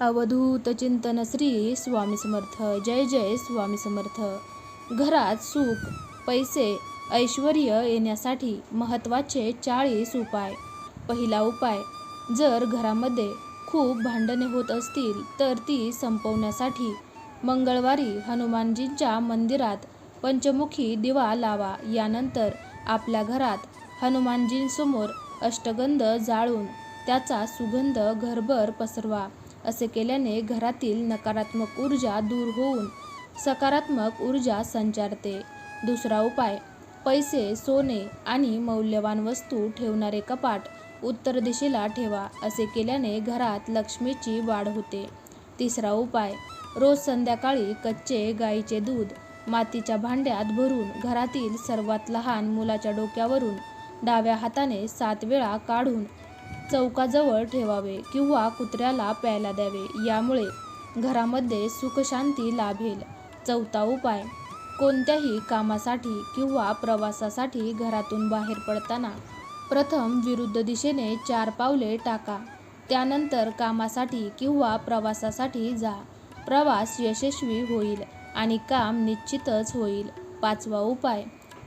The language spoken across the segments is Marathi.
अवधूत चिंतन श्री स्वामी समर्थ. जय जय स्वामी समर्थ. घरात सुख पैसे ऐश्वर येण्यासाठी महत्त्वाचे चाळीस उपाय. पहिला उपाय जर घरामध्ये खूप भांडणे होत असतील तर ती संपवण्यासाठी मंगळवारी हनुमानजींच्या मंदिरात पंचमुखी दिवा लावा. यानंतर आपल्या घरात हनुमानजींसमोर अष्टगंध जाळून त्याचा सुगंध घरभर पसरवा. असे केल्याने घरातील नकारात्मक ऊर्जा दूर होऊन सकारात्मक ऊर्जा संचारते. दुसरा उपाय पैसे सोने आणि मौल्यवान वस्तू ठेवणारे कपाट उत्तर दिशेला ठेवा असे केल्याने घरात लक्ष्मीची वाढ होते. तिसरा उपाय रोज संध्याकाळी कच्चे गाईचे दूध मातीच्या भांड्यात भरून घरातील सर्वात लहान मुलाच्या डोक्यावरून डाव्या हाताने सात वेळा काढून चौकाजवळ ठेवावे किंवा कुत्र्याला प्यायला द्यावे. यामुळे घरामध्ये सुखशांती लाभेल. चौथा उपाय कोणत्याही कामासाठी किंवा प्रवासासाठी घरातून बाहेर पडताना प्रथम विरुद्ध दिशेने चार पावले टाका. त्यानंतर कामासाठी किंवा प्रवासासाठी जा. प्रवास यशस्वी होईल आणि काम निश्चितच होईल. पाचवा उपाय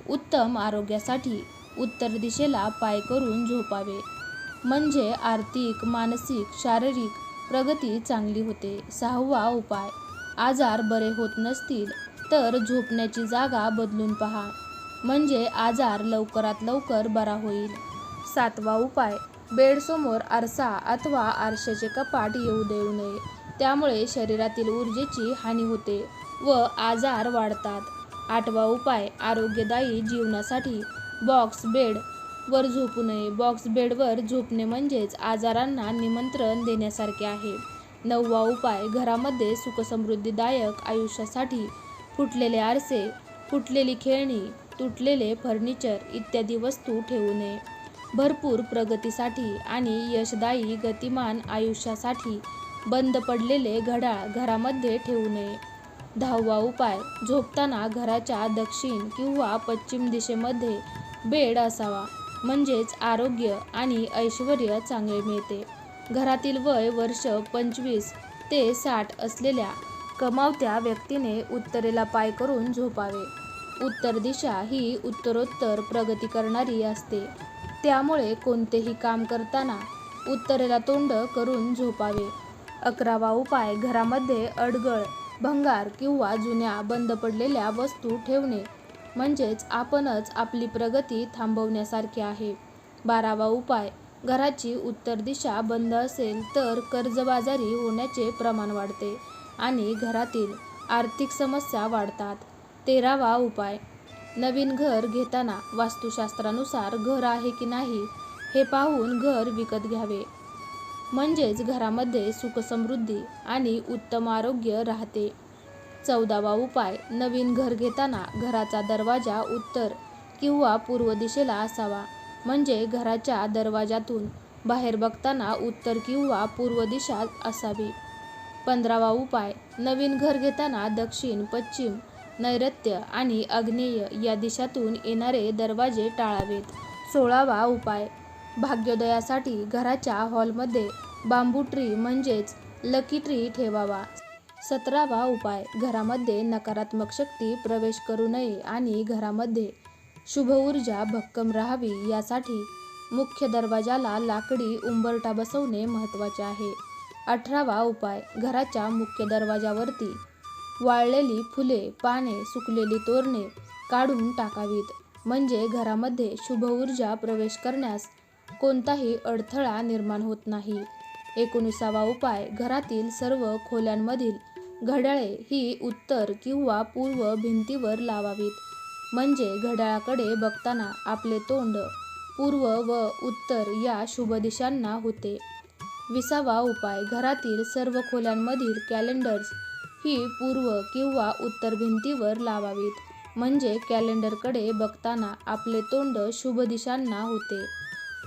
उत्तम आरोग्यासाठी उत्तर दिशेला पाय करून झोपावे. म्हणजे आर्थिक मानसिक शारीरिक प्रगती चांगली होते. सहावा उपाय. आजार बरे होत नसतील तर झोपण्याची जागा बदलून पहा. म्हणजे आजार लवकरात लवकर बरा होईल. सातवा उपाय. बेडसमोर आरसा अथवा आरशाचे कपाट येऊ देऊ नये. त्यामुळे शरीरातील ऊर्जेची हानी होते व आजार वाढतात. आठवा उपाय. आरोग्यदायी जीवनासाठी बॉक्स बेड वर झोपू नये. बॉक्स बेडवर झोपणे म्हणजेच आजारांना निमंत्रण देण्यासारखे आहे. नववा उपाय घरामध्ये सुखसमृद्धीदायक आयुष्यासाठी फुटलेले आरसे फुटलेली खेळणी तुटलेले फर्निचर इत्यादी वस्तू ठेवू नये. भरपूर प्रगतीसाठी आणि यशदायी गतिमान आयुष्यासाठी बंद पडलेले घड्याळ घरामध्ये ठेवू नये. दहावा उपाय झोपताना घराच्या दक्षिण किंवा पश्चिम दिशेमध्ये बेड असावा. म्हणजेच आरोग्य आणि ऐश्वर चांगले मिळते. घरातील वय वर्ष पंचवीस ते साठ असलेल्या कमावत्या व्यक्तीने उत्तरेला पाय करून झोपावे. उत्तर दिशा ही उत्तरोत्तर प्रगती करणारी असते. त्यामुळे कोणतेही काम करताना उत्तरेला तोंड करून झोपावे. अकरावा उपाय घरामध्ये अडगळ भंगार किंवा जुन्या बंद पडलेल्या वस्तू ठेवणे. म्हणजेच आपणच आपली प्रगती थांबवण्यासारखे आहे. बारावा उपाय घराची उत्तर दिशा बंद असेल तर कर्जबाजारी होण्याचे प्रमाण वाढते आणि घरातील आर्थिक समस्या वाढतात. तेरावा उपाय नवीन घर घेताना वास्तुशास्त्रानुसार घर आहे की नाही हे पाहून घर विकत घ्यावे. म्हणजेच घरामध्ये सुखसमृद्धी आणि उत्तम आरोग्य राहते. चौदावा उपाय नवीन घर घेताना घराचा दरवाजा उत्तर किंवा पूर्व दिशेला असावा. म्हणजे घराच्या दरवाजातून बाहेर बघताना उत्तर किंवा पूर्व दिशा असावी. पंधरावा उपाय नवीन घर घेताना दक्षिण पश्चिम नैऋत्य आणि आग्नेय या दिशातून येणारे दरवाजे टाळावेत. सोळावा उपाय भाग्योदयासाठी घराच्या हॉलमध्ये बांबू ट्री म्हणजेच लकी ट्री ठेवावा. सतरावा उपाय. घरामध्ये नकारात्मक शक्ती प्रवेश करू नये आणि घरामध्ये शुभ ऊर्जा भक्कम राहावी यासाठी मुख्य दरवाजाला लाकडी उंबरटा बसवणे महत्त्वाचे आहे. अठरावा उपाय. घराच्या मुख्य दरवाजावरती वाळलेली फुले पाने सुकलेली तोरणे काढून टाकावीत. म्हणजे घरामध्ये शुभ ऊर्जा प्रवेश करण्यास कोणताही अडथळा निर्माण होत नाही. एकोणीसावा उपाय. घरातील सर्व खोल्यांमधील घड्याळे ही उत्तर किंवा पूर्व भिंतीवर लावावीत. म्हणजे घड्याळाकडे बघताना आपले तोंड पूर्व व उत्तर या शुभ दिशांना होते. विसावा उपाय घरातील सर्व खोल्यांमधील कॅलेंडर्स ही पूर्व किंवा उत्तर भिंतीवर लावावीत. म्हणजे कॅलेंडरकडे बघताना आपले तोंड शुभ दिशांना होते.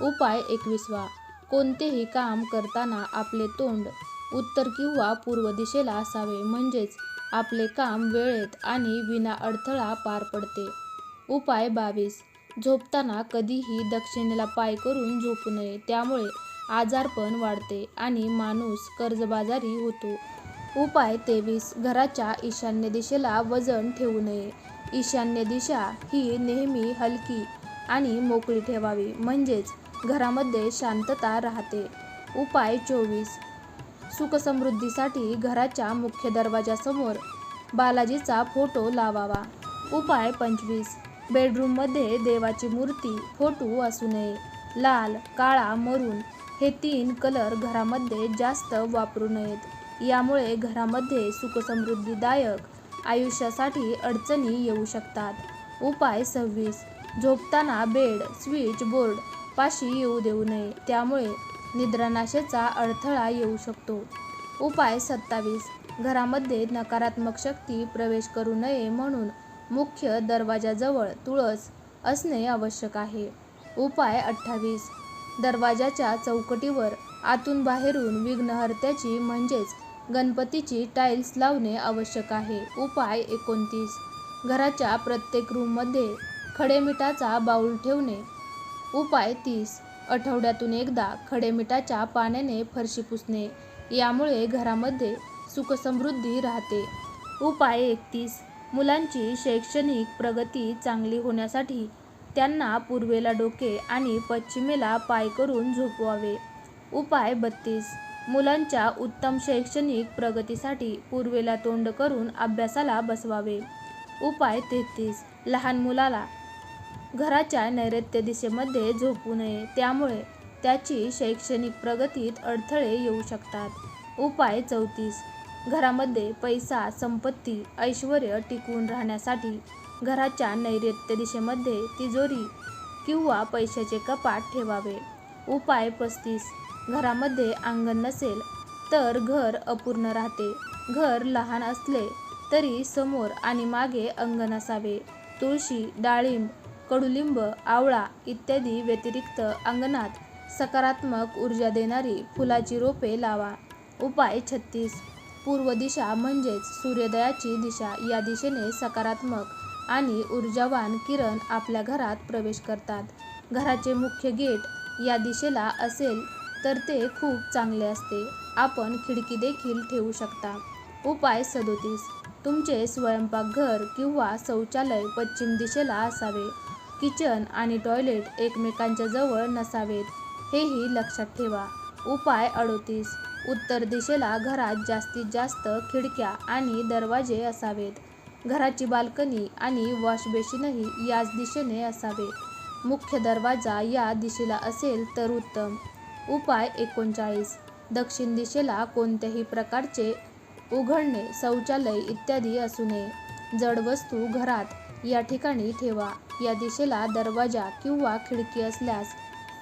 उपाय एकविसवा कोणतेही काम करताना आपले तोंड उत्तर किंवा पूर्व दिशेला असावे. म्हणजेच आपले काम वेळेत आणि विना अडथळा पार पडते. उपाय बावीस. झोपताना कधीही दक्षिणेला पाय करून झोपू नये. त्यामुळे आजारपण वाढते आणि माणूस कर्जबाजारी होतो. उपाय तेवीस. घराच्या ईशान्य दिशेला वजन ठेवू नये. ईशान्य दिशा ही नेहमी हलकी आणि मोकळी ठेवावी. म्हणजेच घरामध्ये शांतता राहते. उपाय चोवीस. सुखसमृद्धीसाठी घराच्या मुख्य दरवाजासमोर बालाजीचा फोटो लावावा. उपाय पंचवीस. बेडरूममध्ये देवाची मूर्ती फोटो असू नये. लाल काळा मरून हे तीन कलर घरामध्ये जास्त वापरू नयेत. यामुळे घरामध्ये सुखसमृद्धीदायक आयुष्यासाठी अडचणी येऊ शकतात. उपाय सव्वीस. झोपताना बेड स्विच बोर्ड पाशी येऊ देऊ नये. त्यामुळे निद्रानाशेचा अडथळा येऊ शकतो. उपाय सत्तावीस. घरामध्ये नकारात्मक शक्ती प्रवेश करू नये म्हणून मुख्य दरवाजाजवळ तुळस असणे आवश्यक आहे. उपाय अठ्ठावीस. दरवाजाच्या चौकटीवर आतून बाहेरून विघ्नहर्त्याची म्हणजेच गणपतीची टाईल्स लावणे आवश्यक आहे. उपाय एकोणतीस. घराच्या प्रत्येक रूममध्ये खडे मिठाचा बाऊल ठेवणे. उपाय तीस. आठवड्यातून एकदा खडे मिठाच्या पाण्याने फरशी पुसणे. यामुळे घरामध्ये सुखसमृद्धी राहते. उपाय एकतीस. मुलांची शैक्षणिक प्रगती चांगली होण्यासाठी त्यांना पूर्वेला डोके आणि पश्चिमेला पाय करून झोपवावे. उपाय बत्तीस. मुलांच्या उत्तम शैक्षणिक प्रगतीसाठी पूर्वेला तोंड करून अभ्यासाला बसवावे. उपाय तेहतीस. लहान मुलाला घराच्या नैऋत्य दिशेमध्ये झोपू नये. त्यामुळे त्याची शैक्षणिक प्रगतीत अडथळे येऊ शकतात. उपाय चौतीस. घरामध्ये पैसा संपत्ती ऐश्वर टिकून राहण्यासाठी घराच्या नैऋत्य दिशेमध्ये तिजोरी किंवा पैशाचे कपाट ठेवावे. उपाय पस्तीस. घरामध्ये अंगण नसेल तर घर अपूर्ण राहते. घर लहान असले तरी समोर आणि मागे अंगण असावे. तुळशी डाळिंब कडुलिंब आवळा इत्यादी व्यतिरिक्त अंगणात सकारात्मक ऊर्जा देणारी फुलाची रोपे लावा. उपाय छत्तीस. पूर्व दिशा म्हणजेच सूर्योदयाची दिशा. या दिशेने सकारात्मक आणि ऊर्जावान किरण आपल्या घरात प्रवेश करतात. घराचे मुख्य गेट या दिशेला असेल तर ते खूप चांगले असते. आपण खिडकी देखील ठेवू शकता. उपाय सदोतीस. तुमचे स्वयंपाकघर किंवा शौचालय पश्चिम दिशेला असावे. किचन आणि टॉयलेट एकमेकांच्या जवळ नसावेत. हेही लक्षात ठेवा. उपाय अडोतीस. उत्तर दिशेला घरात जास्तीत जास्त खिडक्या आणि दरवाजे असावेत. घराची बाल्कनी आणि वॉशबेसिनही याच दिशेने असावे मुख्य दरवाजा या दिशेला असेल तर उत्तम. उपाय एकोणचाळीस. दक्षिण दिशेला कोणत्याही प्रकारचे उघडणे शौचालय इत्यादी असू नये. जड वस्तू घरात या ठिकाणी ठेवा. या दिशेला दरवाजा किंवा खिडकी असल्यास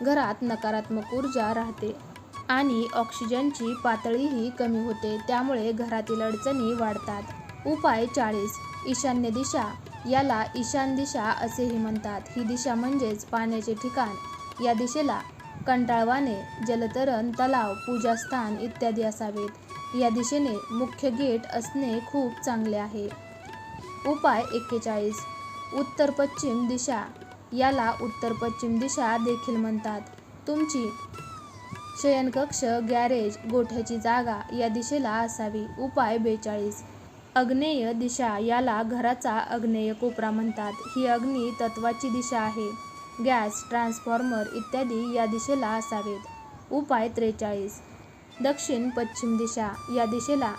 घरात नकारात्मक ऊर्जा राहते आणि ऑक्सिजनची पातळीही कमी होते. त्यामुळे घरातील अडचणी वाढतात. उपाय चाळीस. ईशान्य दिशा. याला ईशान दिशा असेही म्हणतात. ही दिशा म्हणजेच पाण्याचे ठिकाण. या दिशेला कंटाळवाने जलतरण तलाव पूजास्थान इत्यादी असावेत. या दिशेने मुख्य गेट असणे खूप चांगले आहे. उपाय एक्केचाळीस. उत्तर पश्चिम दिशा. याला उत्तर पश्चिम दिशा देखील म्हणतात. तुमची शयनकक्ष गॅरेज गोठ्याची जागा या दिशेला असावी. उपाय बेचाळीस. अग्नेय दिशा. याला घराचा अग्नेय कोपरा म्हणतात. ही अग्नी तत्वाची दिशा आहे. गॅस ट्रान्सफॉर्मर इत्यादी या दिशेला असावेत. उपाय त्रेचाळीस. दक्षिण पश्चिम दिशा. या दिशेला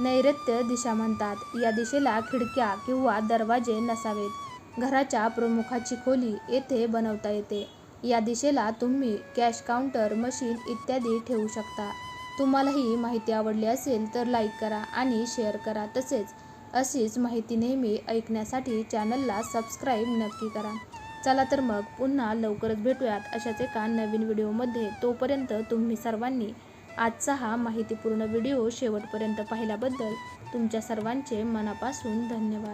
नैऋत्य दिशा म्हणतात. या दिशेला खिडक्या किंवा दरवाजे नसावेत. घराच्या प्रमुखाची खोली येथे बनवता येते. या दिशेला तुम्ही कॅश काउंटर मशीन इत्यादी ठेवू शकता. तुम्हाला ही माहिती आवडली असेल तर लाईक करा आणि शेअर करा. तसेच अशीच माहिती नेहमी ऐकण्यासाठी चॅनलला सबस्क्राईब नक्की करा. चला तर मग पुन्हा लवकरच भेटूयात अशाच एका नवीन व्हिडिओमध्ये. तोपर्यंत तुम्ही सर्वांनी आजचा हा माहितीपूर्ण व्हिडिओ शेवटपर्यंत पाहिल्याबद्दल तुमच्या सर्वांचे मनापासून धन्यवाद.